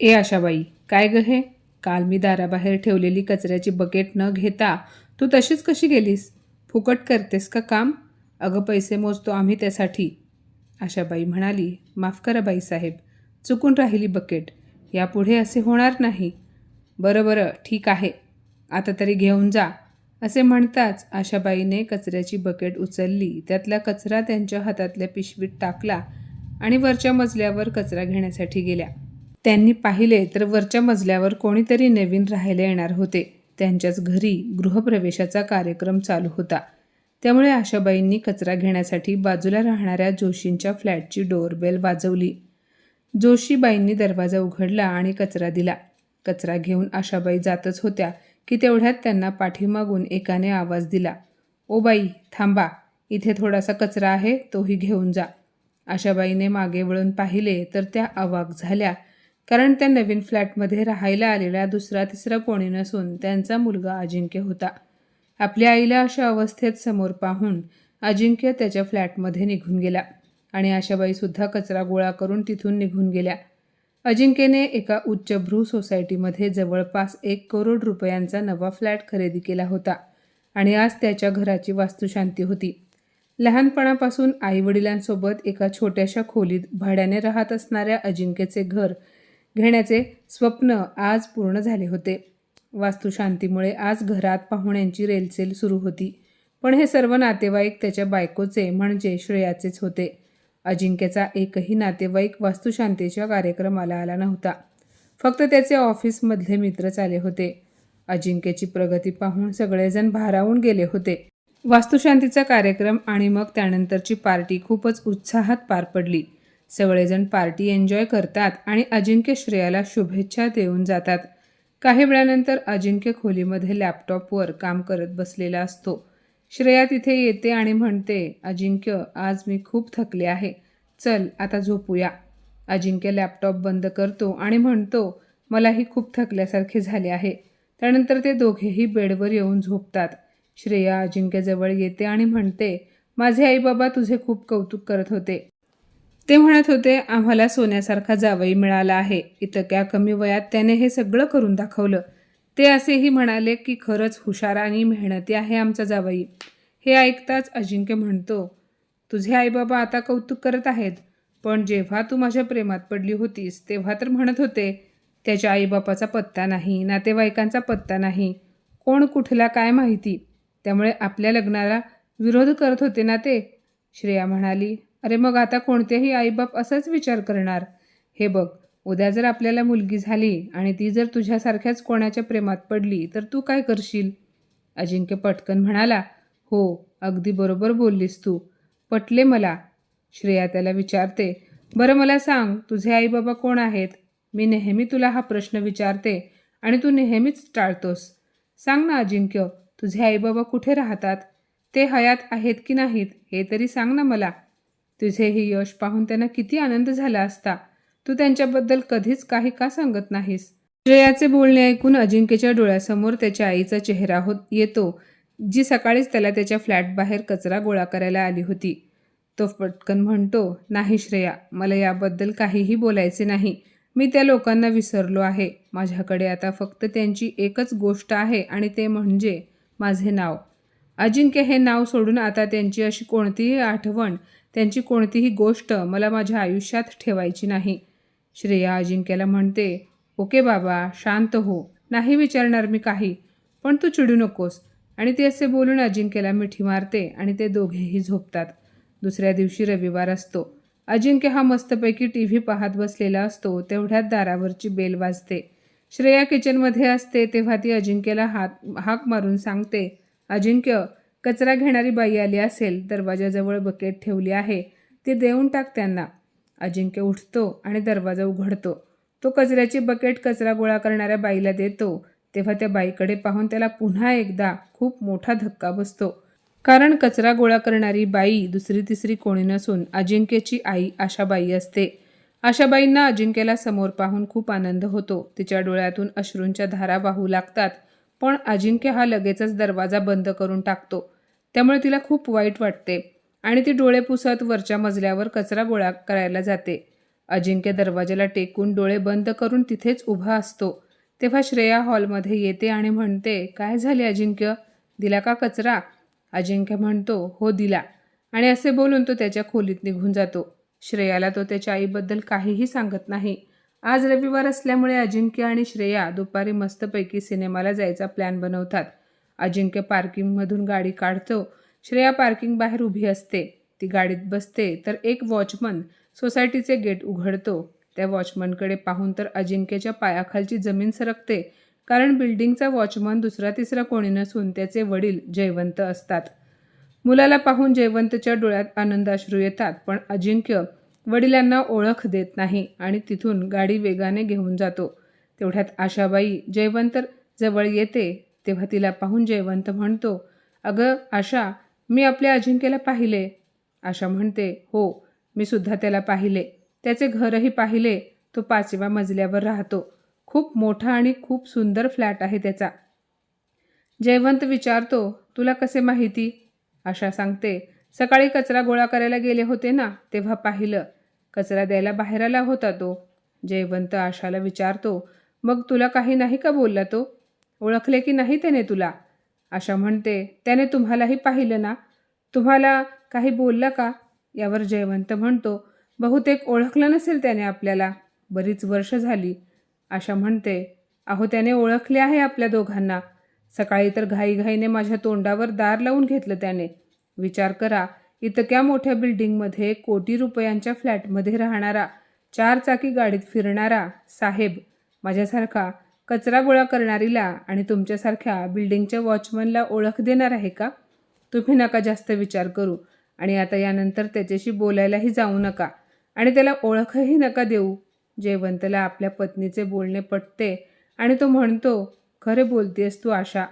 ए आशाबाई काय ग हे? काल मी दाराबाहेर ठेवलेली कचऱ्याची बकेट न घेता तू तशीच कशी गेलीस? फुकट करतेस का काम? अगं पैसे मोजतो आम्ही त्यासाठी. आशाबाई म्हणाली माफ करा बाईसाहेब चुकून राहिली बकेट. यापुढे असे होणार नाही. बरं बरं ठीक आहे. आता तरी घेऊन जा. असे म्हणताच आशाबाईने कचऱ्याची बकेट उचलली त्यातला कचरा त्यांच्या हातातल्या पिशवीत टाकला आणि वरच्या मजल्यावर कचरा घेण्यासाठी गेल्या. त्यांनी पाहिले तर वरच्या मजल्यावर कोणीतरी नवीन राहायला येणार होते. त्यांच्याच घरी गृहप्रवेशाचा कार्यक्रम चालू होता. त्यामुळे आशाबाईंनी कचरा घेण्यासाठी बाजूला राहणाऱ्या जोशींच्या फ्लॅटची डोअरबेल वाजवली. जोशीबाईंनी दरवाजा उघडला आणि कचरा दिला. कचरा घेऊन आशाबाई जातच होत्या की तेवढ्यात त्यांना पाठीमागून एकाने आवाज दिला. ओ बाई थांबा. इथे थोडासा कचरा आहे तोही घेऊन जा. आशाबाईने मागे वळून पाहिले तर त्या अवाक झाल्या. कारण त्या नवीन फ्लॅटमध्ये राहायला आलेला दुसरा तिसरा कोणी नसून त्यांचा मुलगा अजिंक्य होता. आपल्या आईला अशा अवस्थेत समोर पाहून अजिंक्य त्याच्या फ्लॅटमध्ये निघून गेला आणि आशाबाईसुद्धा कचरा गोळा करून तिथून निघून गेल्या. अजिंक्यने एका उच्चभ्रू सोसायटीमध्ये जवळपास एक करोड रुपयांचा नवा फ्लॅट खरेदी केला होता आणि आज त्याच्या घराची वास्तुशांती होती. लहानपणापासून आईवडिलांसोबत एका छोट्याशा खोलीत भाड्याने राहत असणाऱ्या अजिंक्यचे घर घेण्याचे स्वप्न आज पूर्ण झाले होते. वास्तुशांतीमुळे आज घरात पाहुण्यांची रेलसेल सुरू होती. पण हे सर्व नातेवाईक त्याच्या बायकोचे म्हणजे श्रेयाचेच होते. अजिंक्यचा एकही नातेवाईक वास्तुशांतीच्या कार्यक्रमाला आला नव्हता. फक्त त्याचे ऑफिसमधले मित्रच आले होते. अजिंक्यची प्रगती पाहून सगळेजण भारावून गेले होते. वास्तुशांतीचा कार्यक्रम आणि मग त्यानंतरची पार्टी खूपच उत्साहात पार पडली. सगळेजण पार्टी एन्जॉय करतात आणि अजिंक्य श्रेयाला शुभेच्छा देऊन जातात. काही वेळानंतर अजिंक्य खोलीमध्ये लॅपटॉपवर काम करत बसलेला असतो. श्रेया तिथे येते आणि म्हणते अजिंक्य आज मी खूप थकले आहे. चल आता झोपूया. अजिंक्य लॅपटॉप बंद करतो आणि म्हणतो मलाही खूप थकल्यासारखे झाले आहे. त्यानंतर ते दोघेही बेडवर येऊन झोपतात. श्रेया अजिंक्यजवळ येते आणि म्हणते माझे आईबाबा तुझे खूप कौतुक करत होते. ते म्हणत होते आम्हाला सोन्यासारखा जावई मिळाला आहे. इतक्या कमी वयात त्याने हे सगळं करून दाखवलं. ते असेही म्हणाले की खरंच हुशार आणि मेहनती आहे आमचा जावई. हे ऐकताच अजिंक्य म्हणतो तुझे आईबाबा आता कौतुक करत आहेत. पण जेव्हा तू माझ्या प्रेमात पडली होतीस तेव्हा तर म्हणत होते त्याच्या आईबापाचा पत्ता नाही नातेवाईकांचा पत्ता नाही. कोण कुठला काय माहिती? त्यामुळे आपल्या लग्नाला विरोध करत होते ना ते? श्रेया म्हणाली अरे मग आता कोणतेही आईबाप असाच विचार करणार? हे बघ उद्या जर आपल्याला मुलगी झाली आणि ती जर तुझ्यासारख्याच कोणाच्या प्रेमात पडली तर तू काय करशील? अजिंक्य पटकन म्हणाला हो अगदी बरोबर बोललीस तू. पटले मला. श्रेया त्याला विचारते बरं मला सांग तुझे आईबाबा कोण आहेत? मी नेहमी तुला हा प्रश्न विचारते आणि तू नेहमीच टाळतोस. सांग ना अजिंक्य तुझे आईबाबा कुठे राहतात? ते हयात आहेत की नाहीत हे तरी सांग ना मला. तुझे हे यश पाहून त्यांना किती आनंद झाला असता. तू त्यांच्याबद्दल कधीच काही का सांगत नाहीस? श्रेयाचे बोलणे ऐकून अजिंक्यच्या डोळ्यासमोर त्याच्या आईचा चेहरा होत येतो जी सकाळीच त्याला त्याच्या फ्लॅट बाहेर कचरा गोळा करायला आली होती. तो पटकन म्हणतो नाही श्रेया मला याबद्दल काहीही बोलायचे नाही. मी त्या लोकांना विसरलो आहे. माझ्याकडे आता फक्त त्यांची एकच गोष्ट आहे आणि ते म्हणजे माझे नाव. अजिंक्य हे नाव सोडून आता त्यांची अशी कोणतीही आठवण त्यांची कोणतीही गोष्ट मला माझ्या आयुष्यात ठेवायची नाही. श्रेया अजिंक्यला म्हणते ओके बाबा शांत हो. नाही विचारणार मी काही पण तू चिडू नकोस. आणि ते असे बोलून अजिंक्यला मिठी मारते आणि ते दोघेही झोपतात. दुसऱ्या दिवशी रविवार असतो. अजिंक्य हा मस्तपैकी टी व्ही पाहत बसलेला असतो तेवढ्यात दारावरची बेल वाजते. श्रेया किचनमध्ये असते तेव्हा ती अजिंक्यला हात हाक मारून सांगते अजिंक्य कचरा घेणारी बाई आली असेल दरवाजाजवळ बकेट ठेवली आहे ती देऊन टाक त्यांना. अजिंक्य उठतो आणि दरवाजा उघडतो. तो कचऱ्याची बकेट कचरा गोळा करणाऱ्या बाईला देतो. तेव्हा त्या बाईकडे पाहून त्याला पुन्हा एकदा खूप मोठा धक्का बसतो. कारण कचरा गोळा करणारी बाई दुसरी तिसरी कोणी नसून अजिंक्यची आई आशाबाई असते. आशाबाईंना अजिंक्यला समोर पाहून खूप आनंद होतो. तिच्या डोळ्यातून अश्रूंच्या धारा वाहू लागतात. पण अजिंक्य हा लगेचच दरवाजा बंद करून टाकतो. त्यामुळे तिला खूप वाईट वाटते आणि ती डोळे पुसत वरच्या मजल्यावर कचरा गोळा करायला जाते. अजिंक्य दरवाजाला टेकून डोळे बंद करून तिथेच उभा असतो. तेव्हा श्रेया हॉलमध्ये येते आणि म्हणते काय झाले अजिंक्य? दिला का कचरा? अजिंक्य म्हणतो हो दिला. आणि असे बोलून तो त्याच्या खोलीत निघून जातो. श्रेयाला तो त्याच्या आईबद्दल काहीही सांगत नाही. आज रविवार असल्यामुळे अजिंक्य आणि श्रेया दुपारी मस्तपैकी सिनेमाला जायचा प्लॅन बनवतात. अजिंक्य पार्किंगमधून गाडी काढतो. श्रेया पार्किंग बाहेर उभी असते. ती गाडीत बसते तर एक वॉचमन सोसायटीचे गेट उघडतो. त्या वॉचमनकडे पाहून तर अजिंक्यच्या पायाखालची जमीन सरकते कारण बिल्डिंगचा वॉचमन दुसरा तिसरा कोणी नसून त्याचे वडील जयवंत असतात. मुलाला पाहून जयवंतच्या डोळ्यात आनंदाश्रू येतात पण अजिंक्य वडिलांना ओळख देत नाही आणि तिथून गाडी वेगाने घेऊन जातो. तेवढ्यात आशाबाई जयवंत जवळ येते. तेव्हा तिला पाहून जयवंत म्हणतो अगं आशा मी आपल्या अजिंक्यला पाहिले. आशा म्हणते हो मी सुद्धा त्याला पाहिले. त्याचे घरही पाहिले. तो पाचव्या मजल्यावर राहतो. खूप मोठा आणि खूप सुंदर फ्लॅट आहे त्याचा. जयवंत विचारतो तुला कसे माहिती? आशा सांगते सकाळी कचरा गोळा करायला गेले होते ना तेव्हा पाहिलं. कचरा द्यायला बाहेर आला होता तो. जयवंत आशाला विचारतो मग तुला काही नाही का बोलला तो? ओळखले की नाही त्याने तुला? आशा म्हणते त्याने तुम्हालाही पाहिलं ना? तुम्हाला काही बोलला का? यावर जयवंत म्हणतो बहुतेक ओळखलं नसेल त्याने आपल्याला. बरीच वर्ष झाली. आशा म्हणते अहो त्याने ओळखले आहे आपल्या दोघांना. सकाळी तर घाईघाईने माझ्या तोंडावर दार लावून घेतलं त्याने. विचार करा इतक्या मोठ्या बिल्डिंगमध्ये कोटी रुपयांच्या फ्लॅटमध्ये राहणारा चार चाकी गाडीत फिरणारा साहेब माझ्यासारखा कचरा गोळा करणारीला आणि तुमच्यासारख्या बिल्डिंगच्या वॉचमनला ओळख देणार आहे का? तुम्ही नका जास्त विचार करू आणि आता यानंतर त्याच्याशी बोलायलाही जाऊ नका आणि त्याला ओळखही नका देऊ. जयवंतला आपल्या पत्नीचे बोलणे पटते आणि तो म्हणतो खरे बोलतेस तू आशा.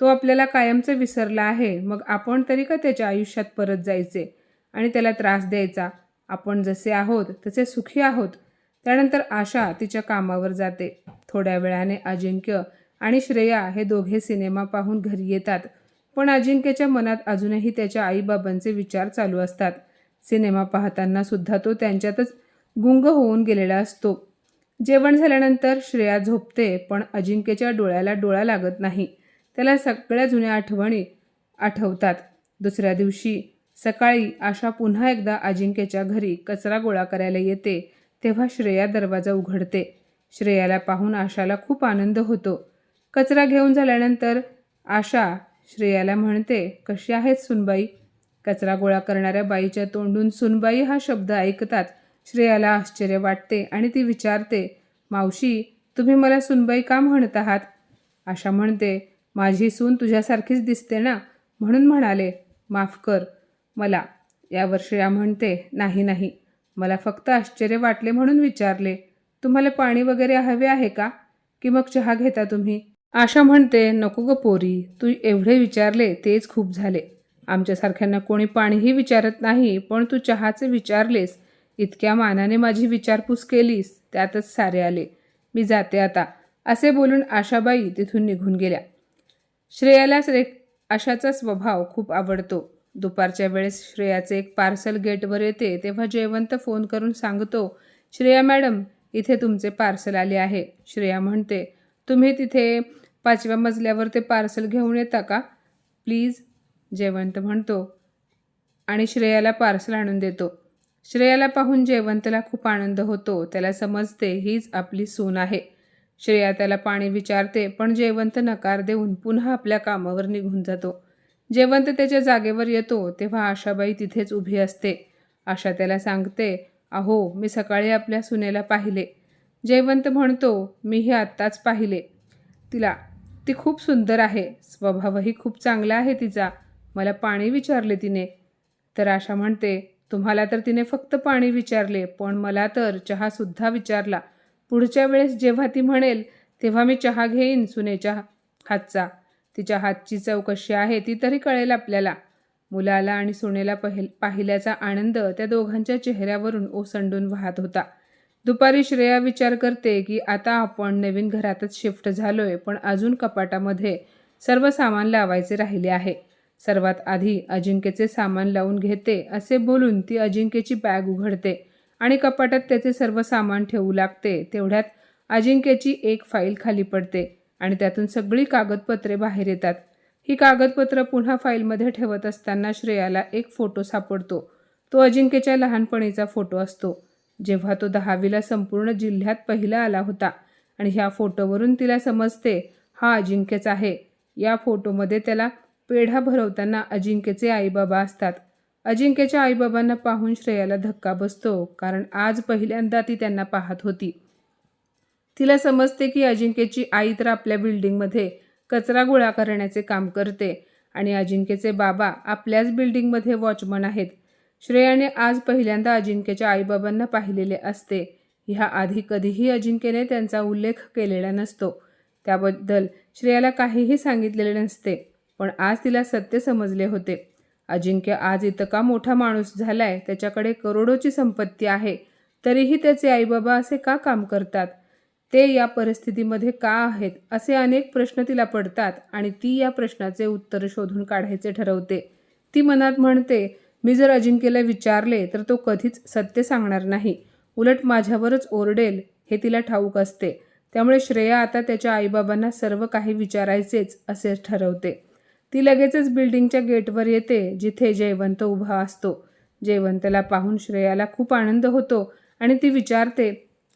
तो आपल्याला कायमचं विसरला आहे. मग आपण तरी का त्याच्या आयुष्यात परत जायचे आणि त्याला त्रास द्यायचा? आपण जसे आहोत तसे सुखी आहोत. त्यानंतर आशा तिच्या कामावर जाते. थोड्या वेळाने अजिंक्य आणि श्रेया हे दोघे सिनेमा पाहून घरी येतात. पण अजिंक्यच्या मनात अजूनही त्याच्या आईबाबांचे विचार चालू असतात. सिनेमा पाहताना सुद्धा तो त्यांच्यातच गुंग होऊन गेलेला असतो. जेवण झाल्यानंतर श्रेया झोपते पण अजिंक्यच्या डोळ्याला डोळा लागत नाही. त्याला सगळ्या जुन्या आठवणी आठवतात. दुसऱ्या दिवशी सकाळी आशा पुन्हा एकदा अजिंक्यच्या घरी कचरा गोळा करायला येते. तेव्हा श्रेया दरवाजा उघडते. श्रेयाला पाहून आशाला खूप आनंद होतो. कचरा घेऊन झाल्यानंतर आशा श्रेयाला म्हणते कशी आहेत सुनबाई? कचरा गोळा करणाऱ्या बाईच्या तोंडून सुनबाई हा शब्द ऐकतात. श्रेयाला आश्चर्य वाटते आणि ती विचारते मावशी तुम्ही मला सुनबाई का म्हणत आहात? आशा म्हणते माझी सून तुझ्यासारखीच दिसते ना? म्हणून म्हणाले माफ कर. मला. यावर श्रेया म्हणते नाही नाही. मला फक्त आश्चर्य वाटले म्हणून विचारले तुम्हाला पाणी वगैरे हवे आहे का? की मग चहा घेता तुम्ही? आशा म्हणते नको ग पोरी तू एवढे विचारले तेच खूप झाले. आमच्यासारख्यांना कोणी पाणीही विचारत नाही पण तू चहाचे विचारलेस. इतक्या मानाने माझी विचारपूस केलीस त्यातच सारे आले. मी जाते आता. असे बोलून आशाबाई तिथून निघून गेल्या. श्रेयालाच रे आशाचा स्वभाव खूप आवडतो. दुपारच्या वेळेस श्रेयाचे एक पार्सल गेटवर येते तेव्हा जयवंत फोन करून सांगतो श्रेया मॅडम इथे तुमचे पार्सल आले आहे. श्रेया म्हणते तुम्ही तिथे पाचव्या मजल्यावर ते पार्सल घेऊन येता का? प्लीज जयवंत म्हणतो आणि श्रेयाला पार्सल आणून देतो. श्रेयाला पाहून जयवंतला खूप आनंद होतो त्याला समजते हीच आपली सून आहे. श्रेया त्याला पाणी विचारते पण जयवंत नकार देऊन पुन्हा आपल्या कामावर निघून जातो. जयवंत त्याच्या जागेवर येतो तेव्हा आशाबाई तिथेच उभी असते. आशा त्याला सांगते अहो मी सकाळी आपल्या सुनेला पाहिले. जयवंत म्हणतो मी हे आत्ताच पाहिले. तिला ती खूप सुंदर आहे. स्वभावही खूप चांगला आहे तिचा. मला पाणी विचारले तिने. तर आशा म्हणते तुम्हाला तर तिने फक्त पाणी विचारले पण मला तर चहासुद्धा विचारला. पुढच्या वेळेस जेव्हा ती म्हणेल तेव्हा मी चहा घेईन सुनेच्या हातचा. तिच्या हातची चव कशी आहे ती तरी कळेल आपल्याला. मुलाला आणि सुनेला पहिल पाहिल्याचा आनंद त्या दोघांच्या चेहऱ्यावरून ओसंडून वाहत होता. दुपारी श्रेया विचार करते की आता आपण नवीन घरातच शिफ्ट झालोय पण अजून कपाटामध्ये सर्व सामान लावायचे राहिले आहे. सर्वात आधी अजिंक्यचे सामान लावून घेते असे बोलून ती अजिंक्यची बॅग उघडते आणि कपाटात त्याचे सर्व सामान ठेवू लागते. तेवढ्यात अजिंक्यची एक फाईल खाली पडते. आणि त्यातून सगळी कागदपत्रे बाहेर येतात. ही कागदपत्र पुन्हा फाईलमध्ये ठेवत असताना श्रेयाला एक फोटो सापडतो. तो अजिंक्यच्या लहानपणीचा फोटो असतो. जेव्हा तो दहावीला संपूर्ण जिल्ह्यात पहिला आला होता आणि ह्या फोटोवरून तिला समजते हा अजिंक्यच आहे. या फोटोमध्ये त्याला पेढा भरवताना अजिंक्यचे आईबाबा असतात. अजिंक्यच्या आईबाबांना पाहून श्रेयाला धक्का बसतो कारण आज पहिल्यांदा ती त्यांना पाहत होती. तिला समजते की अजिंक्यची आई तर आपल्या बिल्डिंगमध्ये कचरा गोळा करण्याचे काम करते आणि अजिंक्यचे बाबा आपल्याच बिल्डिंगमध्ये वॉचमन आहेत. श्रेयाने आज पहिल्यांदा अजिंक्यच्या आईबाबांना पाहिलेले असते. ह्या आधी कधीही अजिंक्यने त्यांचा उल्लेख केलेला नसतो. त्याबद्दल श्रेयाला काहीही सांगितलेले नसते पण आज तिला सत्य समजले होते. अजिंक्य आज इतका मोठा माणूस झालाय त्याच्याकडे करोडोची संपत्ती आहे तरीही त्याचे आईबाबा असे का काम करतात? ते या परिस्थितीमध्ये का आहेत असे अनेक प्रश्न तिला पडतात आणि ती या प्रश्नाचे उत्तर शोधून काढायचे ठरवते. ती मनात म्हणते मी जर अजिंक्यला विचारले तर तो कधीच सत्य सांगणार नाही. उलट माझ्यावरच ओरडेल हे तिला ठाऊक असते. त्यामुळे श्रेया आता त्याच्या आईबाबांना सर्व काही विचारायचेच असे ठरवते. ती लगेचच बिल्डिंगच्या गेटवर येते जिथे जयवंत उभा असतो. जयवंतला पाहून श्रेयाला खूप आनंद होतो आणि ती विचारते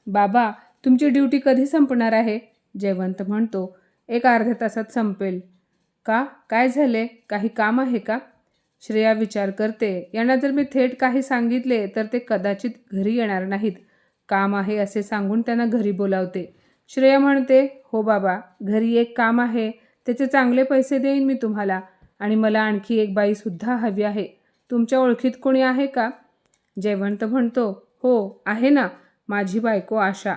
बाबा तुमची ड्युटी कधी संपणार आहे? जयवंत म्हणतो. एक अर्ध्या तासात संपेल. का? काय झाले? काही काम आहे का? श्रेया विचार करते. यांना जर मी थेट काही सांगितले तर ते कदाचित घरी येणार नाहीत. काम आहे असे सांगून त्यांना घरी बोलावते. श्रेया म्हणते हो बाबा घरी एक काम आहे. त्याचे चांगले पैसे देईन मी तुम्हाला. आणि मला आणखी एक बाईसुद्धा हवी आहे. तुमच्या ओळखीत कोणी आहे का? जयवंत म्हणतो हो आहे ना. माझी बायको आशा.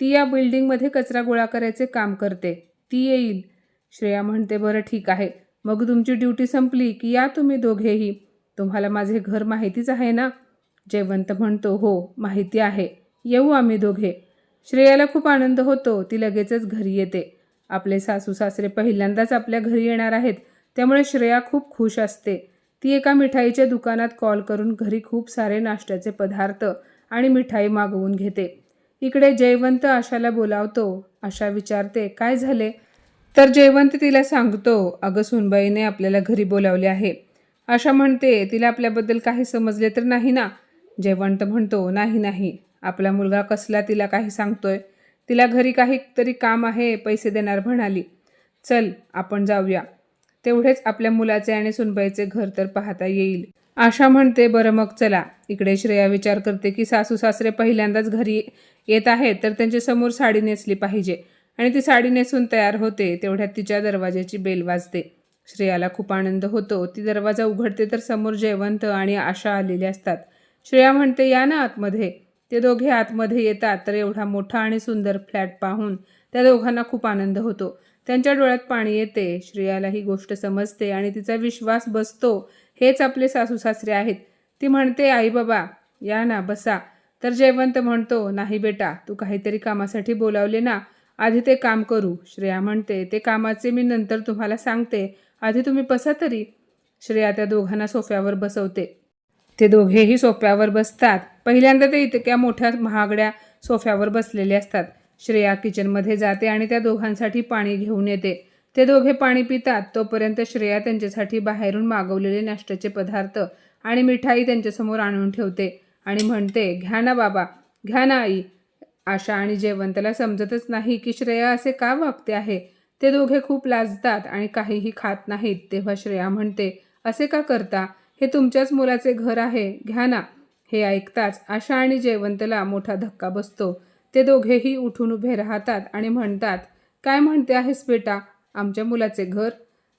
ती या बिल्डिंगमध्ये कचरा गोळा करायचे काम करते. ती येईल. श्रेया म्हणते बरं ठीक आहे. मग तुमची ड्युटी संपली की या तुम्ही दोघेही. तुम्हाला माझे घर माहितीच आहे ना? जयवंत म्हणतो हो माहिती आहे. येऊ आम्ही दोघे. श्रेयाला खूप आनंद होतो. ती लगेचच घरी येते. आपले सासू सासरे पहिल्यांदाच आपल्या घरी येणार आहेत. त्यामुळे श्रेया खूप खुश असते. ती एका मिठाईच्या दुकानात कॉल करून घरी खूप सारे नाश्त्याचे पदार्थ आणि मिठाई मागवून घेते. इकडे जयवंत आशाला बोलावतो. आशा विचारते काय झाले? तर जयवंत तिला सांगतो अगं सुनबाईने आपल्याला घरी बोलावले आहे. आशा म्हणते तिला आपल्याबद्दल काही समजले तर नाही ना? जयवंत म्हणतो नाही नाही. आपला मुलगा कसला तिला काही सांगतोय? तिला घरी काहीतरी काम आहे पैसे देणार म्हणाली. चल आपण जाऊया. तेवढेच आपल्या मुलाचे आणि सुनबाईचे घर तर पाहता येईल. आशा म्हणते बरं मग चला. इकडे श्रेया विचार करते की सासू सासरे पहिल्यांदाच घरी येत आहेत तर त्यांच्यासमोर साडी नेसली पाहिजे. आणि ती साडी नेसून तयार होते तेवढ्यात तिच्या दरवाजाची बेल वाजते. श्रेयाला खूप आनंद होतो. ती दरवाजा उघडते तर समोर जयवंत आणि आशा आलेले असतात. श्रेया म्हणते या ना आतमध्ये. ते दोघे आतमध्ये येतात तर एवढा मोठा आणि सुंदर फ्लॅट पाहून त्या दोघांना खूप आनंद होतो. त्यांच्या डोळ्यात पाणी येते. श्रेयाला ही गोष्ट समजते आणि तिचा विश्वास बसतो. हेच आपले सासू सासरे आहेत. ती म्हणते आई बाबा या ना बसा. तर जयवंत म्हणतो नाही बेटा तू काहीतरी कामासाठी बोलावले ना आधी ते काम करू. श्रेया म्हणते ते कामाचे मी नंतर तुम्हाला सांगते. आधी तुम्ही बसा तरी. श्रेया त्या दोघांना सोफ्यावर बसवते. ते दोघेही सोफ्यावर बसतात. पहिल्यांदा ते इतक्या मोठ्या महागड्या सोफ्यावर बसलेले असतात. श्रेया किचनमध्ये जाते आणि त्या दोघांसाठी पाणी घेऊन येते. ते दोघे पाणी पितात. तोपर्यंत श्रेया त्यांच्यासाठी बाहेरून मागवलेले नाश्त्याचे पदार्थ आणि मिठाई त्यांच्यासमोर आणून ठेवते. आणि म्हणते घ्या ना बाबा घ्या ना आई. आशा आणि जयवंतला समजतच नाही की श्रेया असे का वागते आहे. ते दोघे खूप लाजतात आणि काहीही खात नाहीत. तेव्हा श्रेया म्हणते असे का करता? हे तुमच्याच मुलाचे घर आहे. घ्या ना. हे ऐकताच आशा आणि जयवंतला मोठा धक्का बसतो. ते दोघेही उठून उभे राहतात आणि म्हणतात काय म्हणते आहेस बेटा? आमच्या मुलाचे घर?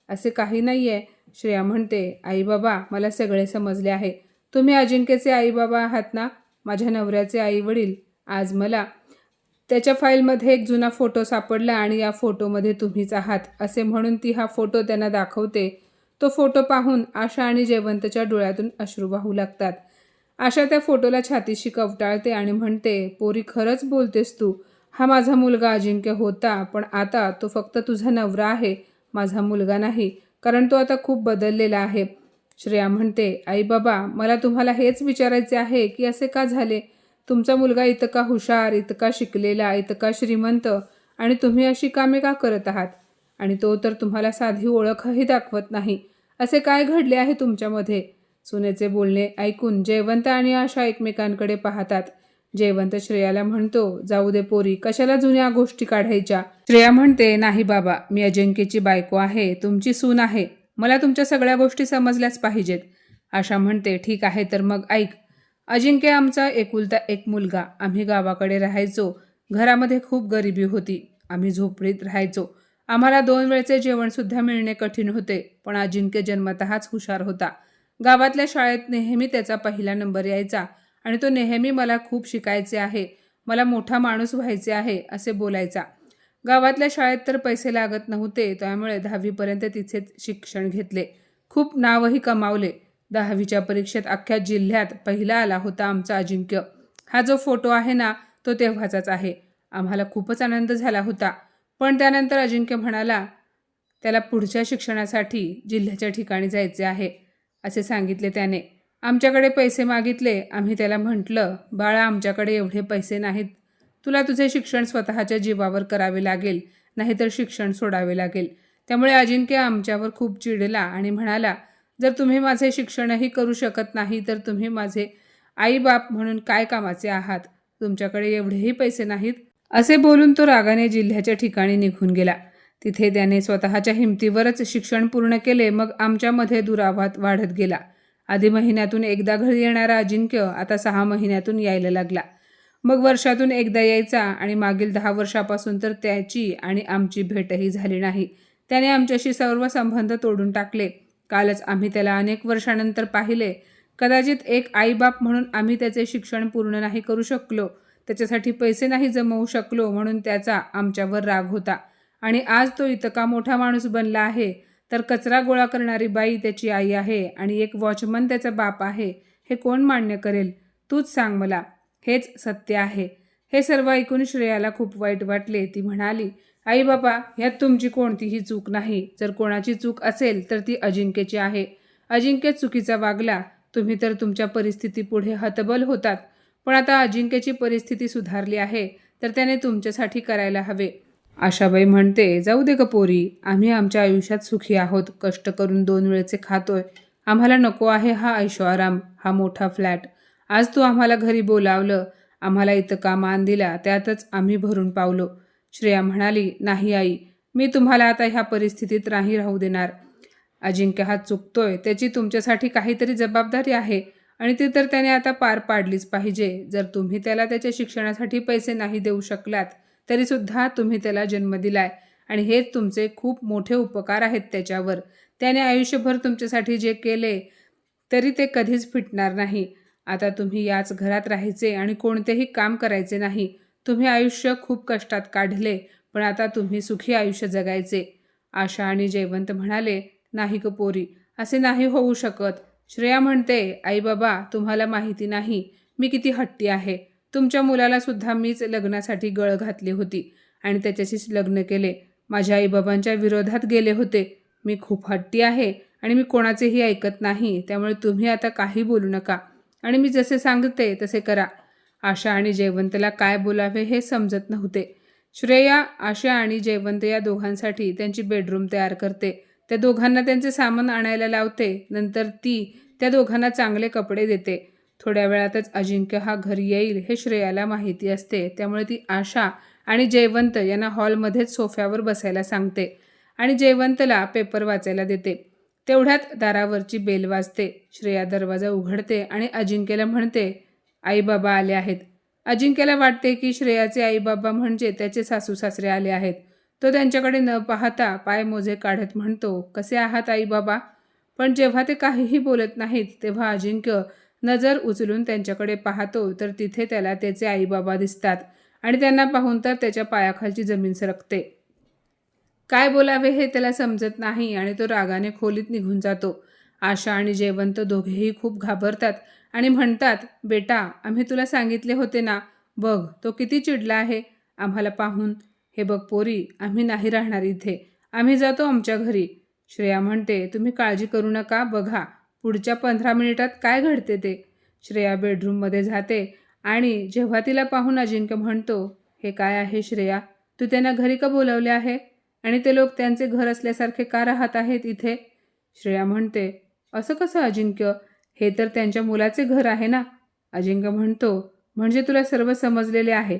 असे काही नाही आहे श्रेया म्हणते आई बाबा मला सगळे समजले आहे. तुम्ही अजिंक्यचे आई बाबा आहात ना? माझ्या नवऱ्याचे आई वडील आज मला त्याच्या फाईलमध्ये एक जुना फोटो सापडला आणि या फोटोमध्ये तुम्हीच आहात असे म्हणून ती हा फोटो त्यांना दाखवते. तो फोटो पाहून आशा आणि जयवंतच्या डोळ्यातून अश्रू वाहू लागतात. आशा त्या फोटोला छातीशी कवटाळते आणि म्हणते पोरी खरंच बोलतेस तू? हा माझा मुलगा अजिंक्य होता पण आता तो फक्त तुझा नवरा आहे माझा मुलगा नाही कारण तो आता खूप बदललेला आहे. श्रेया म्हणते आई बाबा मला तुम्हाला हेच विचारायचे आहे की असे का झाले? तुमचा मुलगा इतका हुशार इतका शिकलेला इतका श्रीमंत आणि तुम्ही अशी कामे का करत आहात? आणि तो तर तुम्हाला साधी ओळखही दाखवत नाही. असे काय घडले आहे तुमच्यामध्ये सुनेचे बोलणे ऐकून जयवंत आणि आशा एकमेकांकडे पाहतात. जयवंत श्रेयाला म्हणतो जाऊ दे पोरी कशाला जुन्या गोष्टी काढायच्या श्रेया म्हणते नाही बाबा मी अजिंक्यची बायको आहे तुमची सून आहे. मला तुमच्या सगळ्या गोष्टी समजल्याच पाहिजेत. आशा म्हणते ठीक आहे तर मग ऐक. अजिंक्य आमचा एकुलता एक मुलगा. आम्ही गावाकडे राहायचो. घरामध्ये खूप गरिबी होती. आम्ही झोपडीत राहायचो. आम्हाला दोन वेळचे जेवणसुद्धा मिळणे कठीण होते पण अजिंक्य जन्मतःच हुशार होता. गावातल्या शाळेत नेहमी त्याचा पहिला नंबर यायचा आणि तो नेहमी मला खूप शिकायचे आहे. मला मोठा माणूस व्हायचे आहे असे बोलायचा. गावातल्या शाळेत तर पैसे लागत नव्हते त्यामुळे दहावीपर्यंत तिथेच शिक्षण घेतले. खूप नावही कमावले. दहावीच्या परीक्षेत अख्ख्या जिल्ह्यात पहिला आला होता आमचा अजिंक्य. हा जो फोटो आहे ना तो तेव्हाचाच आहे. आम्हाला खूपच आनंद झाला होता. पण त्यानंतर अजिंक्य म्हणाला त्याला पुढच्या शिक्षणासाठी जिल्ह्याच्या ठिकाणी जायचे आहे असे सांगितले त्याने. आमच्याकडे पैसे मागितले. आम्ही त्याला म्हटलं बाळा आमच्याकडे एवढे पैसे नाहीत. तुला तुझे शिक्षण स्वतःच्या जीवावर करावे लागेल नाहीतर शिक्षण सोडावे लागेल. त्यामुळे अजिंक्य आमच्यावर खूप चिडला आणि म्हणाला जर तुम्ही माझे शिक्षणही करू शकत नाही तर तुम्ही माझे आईबाप म्हणून काय कामाचे आहात? तुमच्याकडे एवढेही पैसे नाहीत? असे बोलून तो रागाने जिल्ह्याच्या ठिकाणी निघून गेला. तिथे त्याने स्वतःच्या हिमतीवरच शिक्षण पूर्ण केले मग आमच्यामध्ये दुरावात वाढत गेला. आधी महिन्यातून एकदा घरी येणारा अजिंक्य आता सहा महिन्यातून यायला लागला. मग वर्षातून एकदा यायचा आणि मागील दहा वर्षापासून तर त्याची आणि आमची भेटही झाली नाही. त्याने आमच्याशी सर्व संबंध तोडून टाकले. कालच आम्ही त्याला अनेक वर्षानंतर पाहिले. कदाचित एक आईबाप म्हणून आम्ही त्याचे शिक्षण पूर्ण नाही करू शकलो. त्याच्यासाठी पैसे नाही जमवू शकलो म्हणून त्याचा आमच्यावर राग होता. आणि आज तो इतका मोठा माणूस बनला आहे. तर कचरा गोळा करणारी बाई त्याची आई आहे आणि एक वॉचमन त्याचा बाप आहे. हे कोण मान्य करेल? तूच सांग मला. हेच सत्य आहे. हे सर्व ऐकून श्रेयाला खूप वाईट वाटले. ती म्हणाली आई बाबा ह्यात तुमची कोणतीही चूक नाही. जर कोणाची चूक असेल तर ती अजिंक्यची आहे. अजिंक्य चुकीचा वागला. तुम्ही तर तुमच्या परिस्थितीपुढे हतबल होतात. पण आता अजिंक्यची परिस्थिती सुधारली आहे तर त्याने तुमच्यासाठी करायला हवे. आशाबाई म्हणते जाऊ दे कपोरी आम्ही आमच्या आयुष्यात सुखी आहोत. कष्ट करून दोन वेळेचे खातोय. आम्हाला नको आहे हा ऐशोआराम हा मोठा फ्लॅट. आज तू आम्हाला घरी बोलावलं आम्हाला इतका मान दिला त्यातच आम्ही भरून पावलो. श्रेया म्हणाली नाही आई मी तुम्हाला आता ह्या परिस्थितीत नाही राहू देणार. अजिंक्य हा चुकतोय त्याची तुमच्यासाठी काहीतरी जबाबदारी आहे आणि ती तर त्याने आता पार पाडलीच पाहिजे. जर तुम्ही त्याला त्याच्या शिक्षणासाठी पैसे नाही देऊ शकलात तरीसुद्धा तुम्ही त्याला जन्म दिलाय आणि हेच तुमचे खूप मोठे उपकार आहेत त्याच्यावर. त्याने आयुष्यभर तुमच्यासाठी जे केले तरी ते कधीच फिटणार नाही. आता तुम्ही याच घरात राहायचे आणि कोणतेही काम करायचे नाही. तुम्ही आयुष्य खूप कष्टात काढले पण आता तुम्ही सुखी आयुष्य जगायचे. आशा आणि जयवंत म्हणाले नाही ग पोरी असे नाही होऊ शकत. श्रेया म्हणते आई बाबा तुम्हाला माहिती नाही मी किती हट्टी आहे. तुमच्या मुलाला सुद्धा मीच लग्नासाठी गळ घातली होती आणि त्याच्याशीच लग्न केले. माझ्या आईबाबांच्या विरोधात गेले होते. मी खूप हट्टी आहे आणि मी कोणाचेही ऐकत नाही त्यामुळे तुम्ही आता काही बोलू नका. आणि मी जसे सांगते तसे करा. आशा आणि जयवंतला काय बोलावे हे समजत नव्हते. श्रेया आशा आणि जयवंत या दोघांसाठी त्यांची बेडरूम तयार करते. त्या दोघांना त्यांचे सामान आणायला लावते. नंतर ती त्या दोघांना चांगले कपडे देते. थोड्या वेळातच अजिंक्य हा घरी येईल हे श्रेयाला माहिती असते. त्यामुळे ती आशा आणि जयवंत यांना हॉलमध्येच सोफ्यावर बसायला सांगते आणि जयवंतला पेपर वाचायला देते. तेवढ्यात दारावरची बेल वाजते. श्रेया दरवाजा उघडते आणि अजिंक्यला म्हणते आईबाबा आले आहेत. अजिंक्यला वाटते की श्रेयाचे आईबाबा म्हणजे त्याचे सासू सासरे आले आहेत. तो त्यांच्याकडे न पाहता पाय मोजे काढत म्हणतो कसे आहात आईबाबा? पण जेव्हा ते काहीही बोलत नाहीत तेव्हा अजिंक्य नजर उचलून त्यांच्याकडे पाहतो तर तिथे त्याला त्याचे आईबाबा दिसतात आणि त्यांना पाहून तर त्याच्या पायाखालची जमीन सरकते. काय बोलावे हे त्याला समजत नाही आणि तो रागाने खोलीत निघून जातो. आशा आणि जयवंत दोघेही खूप घाबरतात आणि म्हणतात बेटा आम्ही तुला सांगितले होते ना बघ तो किती चिडला आहे. आम्हाला पाहून. हे बघ पोरी आम्ही नाही राहणार इथे. आम्ही जातो आमच्या घरी. श्रेया म्हणते तुम्ही काळजी करू नका बघा पुढच्या पंधरा मिनिटात काय घडते ते. श्रेया बेडरूममध्ये जाते आणि जेव्हा तिला पाहून अजिंक्य म्हणतो हे काय आहे श्रेया? तू त्यांना घरी का बोलवले आहे? आणि ते लोक त्यांचे घर असल्यासारखे का राहत आहेत इथे? श्रेया म्हणते असं कसं अजिंक्य? हे तर त्यांच्या मुलाचे घर आहे ना? अजिंक्य म्हणतो म्हणजे तुला सर्व समजलेले आहे.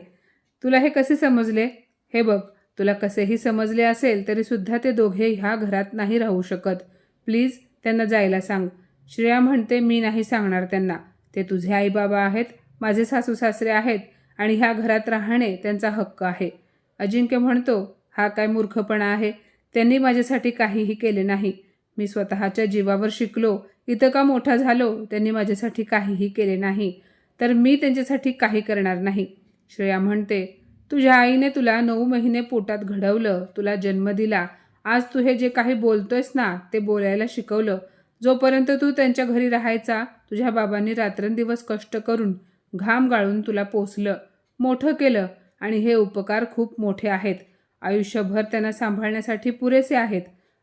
तुला हे कसे समजले? हे बघ तुला कसेही समजले असेल तरीसुद्धा ते दोघे ह्या घरात नाही राहू शकत. प्लीज त्यांना जायला सांग. श्रेया म्हणते मी नाही सांगणार त्यांना. ते तुझे आईबाबा आहेत माझे सासू सासरे आहेत आणि ह्या घरात राहणे त्यांचा हक्क आहे. अजिंक्य म्हणतो हा काय मूर्खपणा आहे? त्यांनी माझ्यासाठी काहीही केले नाही. मी स्वतःच्या जीवावर शिकलो. इथं का मोठा झालो? त्यांनी माझ्यासाठी काहीही केले नाही. तर मी त्यांच्यासाठी काही करणार नाही. श्रेया म्हणते तुझ्या आईने तुला नऊ महिने पोटात घडवलं. तुला जन्म दिला. आज तू हे जे काही बोलतोयस ना ते बोलायला शिकवलं. जोपर्यंत तू त्यांच्या घरी राहायचा तुझ्या बाबांनी रात्रंदिवस कष्ट करून घाम गाळून तुला पोसलं. मोठं केलं आणि हे उपकार खूप मोठे आहेत. आयुष्यभर त्यांना सांभाळण्यासाठी पुरेसे आहेत.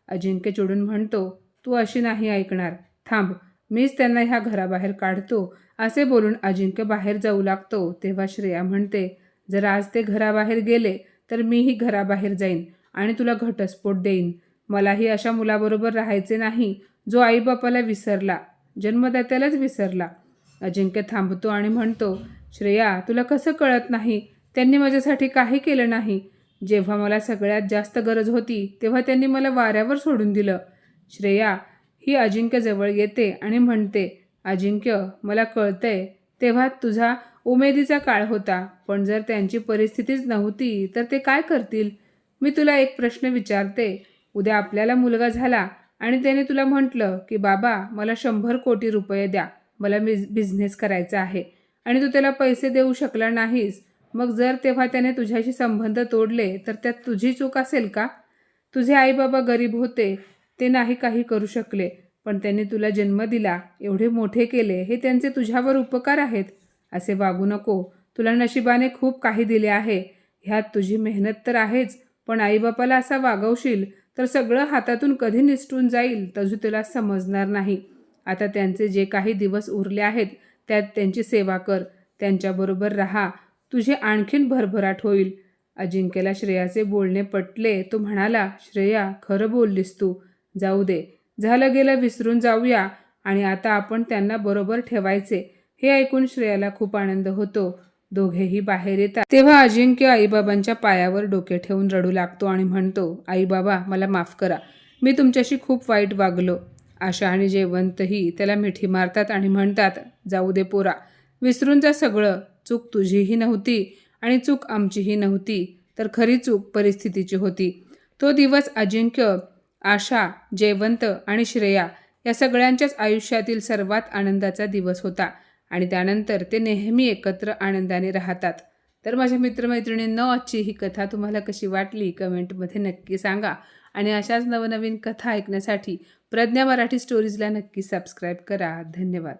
अजिंक्य चिडून म्हणतो तू अशी नाही ऐकणार. थांब मीच त्यांना ह्या घराबाहेर काढतो. असे बोलून अजिंक्य बाहेर जाऊ लागतो. तेव्हा श्रेया म्हणते जर आज ते घराबाहेर गेले तर मीही घराबाहेर जाईन आणि तुला घटस्फोट देईन. मलाही अशा मुलाबरोबर राहायचे नाही जो आईबापाला विसरला जन्मदात्यालाच विसरला. अजिंक्य थांबतो आणि म्हणतो श्रेया तुला कसं कळत नाही? त्यांनी माझ्यासाठी काही केलं नाही. जेव्हा मला सगळ्यात जास्त गरज होती तेव्हा त्यांनी मला वाऱ्यावर सोडून दिलं. श्रेया ही अजिंक्य जवळ येते आणि म्हणते अजिंक्य मला कळतंय तेव्हा तुझा उमेदीचा काळ होता पण जर त्यांची परिस्थितीच नव्हती तर ते काय करतील? मी तुला एक प्रश्न विचारते. उद्या आपल्याला मुलगा झाला आणि त्याने तुला म्हटलं की बाबा मला शंभर कोटी रुपये द्या. मला बिझ बिझनेस करायचा आहे आणि तू त्याला पैसे देऊ शकला नाहीस. मग जर तेव्हा त्याने तुझ्याशी संबंध तोडले तर त्यात तुझी चूक असेल का? तुझे आईबाबा गरीब होते ते नाही काही करू शकले पण त्यांनी तुला जन्म दिला एवढे मोठे केले हे त्यांचे तुझ्यावर उपकार आहेत? असे वागू नको. तुला नशिबाने खूप काही दिले आहे. ह्यात तुझी मेहनत तर आहेच पण आईबापाला असा वागवशील तर सगळं हातातून कधी निसटून जाईल तजू तुला समजणार नाही. आता त्यांचे जे काही दिवस उरले आहेत त्यात त्यांची सेवा कर त्यांच्याबरोबर राहा. तुझी आणखीन भरभराट होईल. अजिंक्यला श्रेयाचे बोलणे पटले. तो म्हणाला श्रेया खरं बोललीस तू. जाऊ दे. झालं गेलं विसरून जाऊया. आणि आता आपण त्यांना बरोबर ठेवायचे. हे ऐकून श्रेयाला खूप आनंद होतो. दोघेही बाहेर येतात. तेव्हा अजिंक्य आईबाबांच्या पायावर डोके ठेवून रडू लागतो आणि म्हणतो आईबाबा मला माफ करा. मी तुमच्याशी खूप वाईट वागलो. आशा आणि जयवंतही त्याला मिठी मारतात आणि म्हणतात जाऊ दे पोरा. विसरून जा सगळं. चूक तुझीही नव्हती आणि चूक आमचीही नव्हती तर खरी चूक परिस्थितीची होती. तो दिवस अजिंक्य आशा जयवंत आणि श्रेया या सगळ्यांच्याच आयुष्यातील सर्वात आनंदाचा दिवस होता आणि त्यानंतर ते नेहमी एकत्र आनंदाने राहतात. तर माझ्या मित्रमैत्रिणींनो आजची ही कथा तुम्हाला कशी वाटली कमेंटमध्ये नक्की सांगा आणि अशाच नवनवीन कथा ऐकण्यासाठी प्रज्ञा मराठी स्टोरीजला नक्की सबस्क्राईब करा. धन्यवाद.